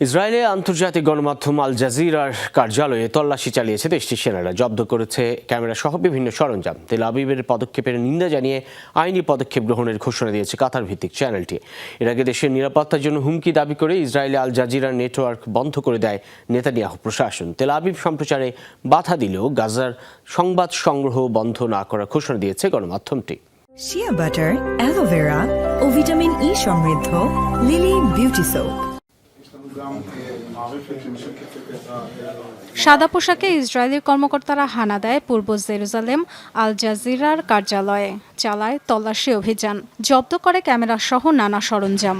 ইসরায়েলে আন্তর্জাতিক গণমাধ্যম আল জাজিরার কার্যালয়ে তল্লাশি চালিয়েছে দেশটির সেনারা। জব্দ করেছে ক্যামেরা সহ বিভিন্ন সরঞ্জাম। তেল আবিবের পদক্ষেপের নিন্দা জানিয়ে আইনি পদক্ষেপ গ্রহণের ঘোষণা দিয়েছে কাতার ভিত্তিক চ্যানেলটি। এর আগে দেশের নিরাপত্তার জন্য হুমকি দাবি করে ইসরায়েলে আল জাজিরার নেটওয়ার্ক বন্ধ করে দেয় নেতানিয়াহু প্রশাসন। তেল আবিব সম্প্রচারে বাধা দিলেও গাজার সংবাদ সংগ্রহ বন্ধ না করার ঘোষণা দিয়েছে গণমাধ্যমটি। শিয়া বাটার অ্যালোভেরা ও ভিটামিন ই সমৃদ্ধ লিলি বিউটি সোপ সাদা পোশাকে ইসরায়েলি কর্মকর্তারা হানা দেয় পূর্ব জেরুজালেম আল জাজিরার কার্যালয়ে, চালায় তল্লাশি অভিযান, জব্দ করে ক্যামেরা সহ নানা সরঞ্জাম।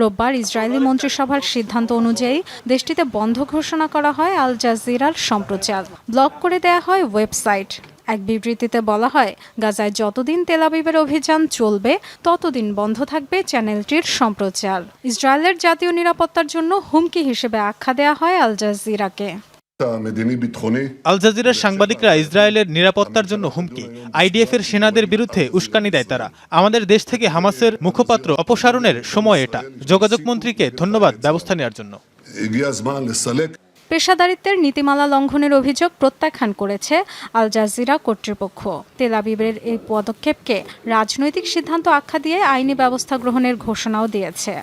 রোববার ইসরায়েলি মন্ত্রিসভার সিদ্ধান্ত অনুযায়ী দেশটিতে বন্ধ ঘোষণা করা হয় আল জাজিরার সম্প্রচার। ব্লক করে দেয়া হয় ওয়েবসাইট। এক বিবৃতিতে বলা হয়, গাজায় যতদিন তেলাবিবের অভিযান চলবে, ততদিন বন্ধ থাকবে চ্যানেলটির সম্প্রচার। ইসরায়েলের জাতীয় নিরাপত্তার জন্য হুমকি হিসেবে আখ্যা দেয়া হয় আল জাজিরাকে। আল জাজিরার সাংবাদিকরা ইসরায়েলের নিরাপত্তার জন্য হুমকি, আইডিএফ এর সেনাদের বিরুদ্ধে উস্কানি দেয় তারা। আমাদের দেশ থেকে হামাসের মুখপাত্র অপসারণের সময় এটা। যোগাযোগ মন্ত্রীকে ধন্যবাদ ব্যবস্থা নেওয়ার জন্য। পেশাদারিত্বের নীতিমালা লঙ্ঘনের অভিযোগ প্রত্যাখ্যান করেছে আল জাজিরা কর্তৃপক্ষ। তেলাবিবের এই পদক্ষেপকে রাজনৈতিক সিদ্ধান্ত আখ্যা দিয়ে আইনি ব্যবস্থা গ্রহণের ঘোষণাও দিয়েছে।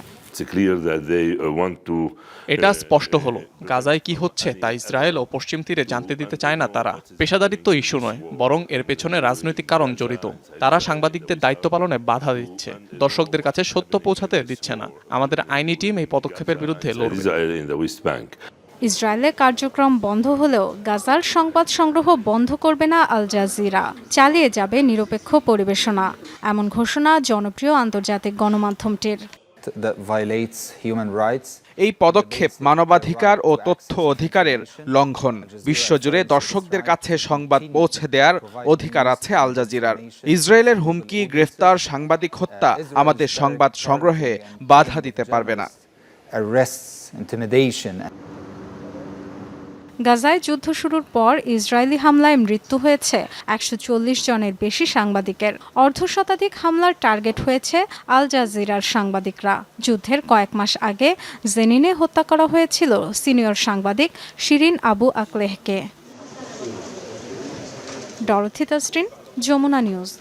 Uh. এটা স্পষ্ট হলো। গাজায় কি হচ্ছে তা ইসরায়েল ও পশ্চিম তীরে জানতে দিতে চায় না তারা। পেশাদারিত্ব ইস্যু নয় বরং এর পেছনে রাজনৈতিক কারণ জড়িত। তারা সাংবাদিকদের দায়িত্ব পালনে বাধা দিচ্ছে। দর্শকদের কাছে সত্য পৌঁছাতে দিচ্ছে না। আমাদের আইনি টিম এই পদক্ষেপের বিরুদ্ধে লড়বে। ইসরায়েলে কার্যক্রম বন্ধ হলেও গাজার সংবাদ সংগ্রহ বন্ধ করবে না আল জাজিরা। চালিয়ে যাবে নিরপেক্ষ পরিবেশনা। এমন ঘোষণা জনপ্রিয় আন্তর্জাতিক গণমাধ্যমটির. এই পদক্ষেপ মানবাধিকার ও তথ্য অধিকারের লঙ্ঘন। বিশ্বজুড়ে দর্শকদের কাছে সংবাদ পৌঁছে দেওয়ার অধিকার আছে আল জাজিরার। ইসরায়েলের হুমকি গ্রেফতার সাংবাদিক হত্যা আমাদের সংবাদ সংগ্রহে বাধা দিতে পারবে না। Arrests, intimidation, গাজায় যুদ্ধ শুরুর পর ইসরায়েলি হামলায় মৃত্যু হয়েছে একশো চল্লিশ জনের বেশি সাংবাদিকের। অর্ধশতাধিক হামলার টার্গেট হয়েছে আল জাজিরার সাংবাদিকরা। যুদ্ধের কয়েক মাস আগে জেনিনে হত্যা করা হয়েছিল সিনিয়র সাংবাদিক Shireen Abu আকলেহকে। Dorothy Tasrin, Jamuna news.